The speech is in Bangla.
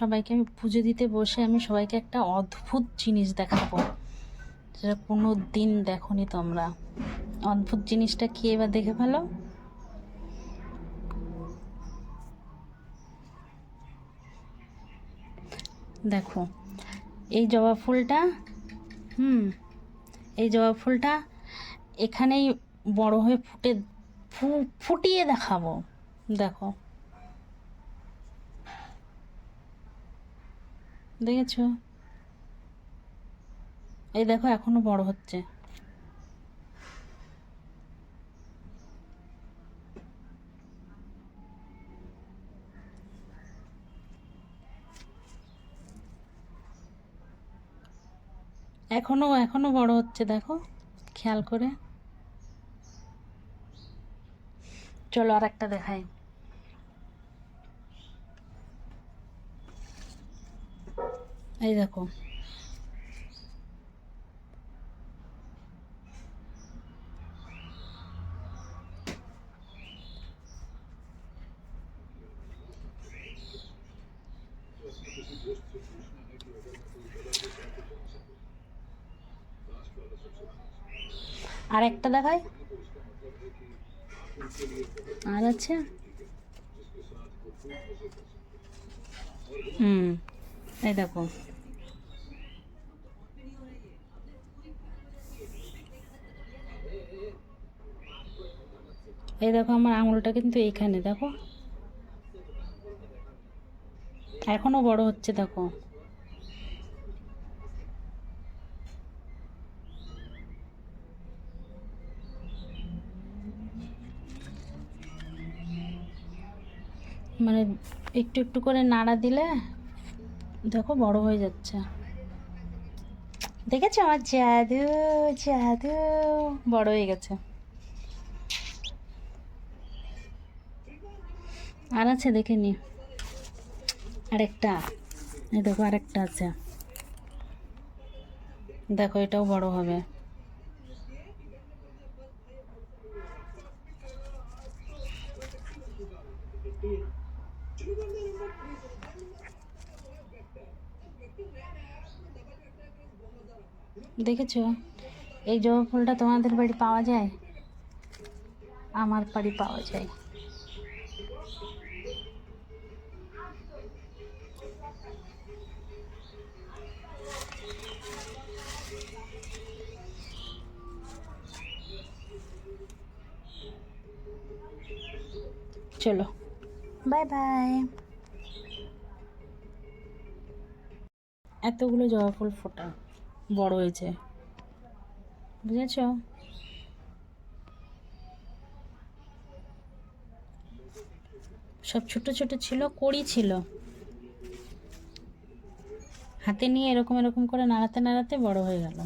সবাইকে আমি পুজো দিতে বসে আমি সবাইকে একটা অদ্ভুত জিনিস দেখাবো। যেটা কোনো দিন দেখনি তোমরা। অদ্ভুত জিনিসটা কি এবার দেখে ফেলো? দেখো, এই জবা ফুলটা, হুম, এই জবা ফুলটা এখানেই বড় হয়ে ফুটে ফুটিয়ে দেখাবো। দেখো। দেখেছ? এই দেখো, এখনও বড় হচ্ছে। এখনও এখনও বড় হচ্ছে, দেখো, খেয়াল করে। চলো আর একটা দেখাই। এই দেখো। আর একটা দেখাই? আর আছে? হুম। এই দেখো। এই দেখো আমার আঙুলটা কিন্তু এইখানে, দেখো। এখনও বড় হচ্ছে, দেখো। মানে একটু একটু করে নাড়া দিলে দেখো বড় হয়ে যাচ্ছে। দেখেছ? আমার জাদু জাদু বড় হয়ে গেছে। আর আছে, দেখে নি। আরেকটা। এই দেখো, আরেকটা আছে। দেখো, এটাও বড় হবে। দেখেছ? এই জবা ফুলটা তোমাদের বাড়ি পাওয়া যায়? আমার বাড়ি পাওয়া যায়। চলো। Bye bye. এতগুলো জবা ফুল ফোটা বড় হয়েছে। বুঝেছ? সব ছোট ছোট ছিল, কড়ি ছিল। হাতে নিয়ে এরকম এরকম করে নাড়াতে নাড়াতে বড় হয়ে গেল।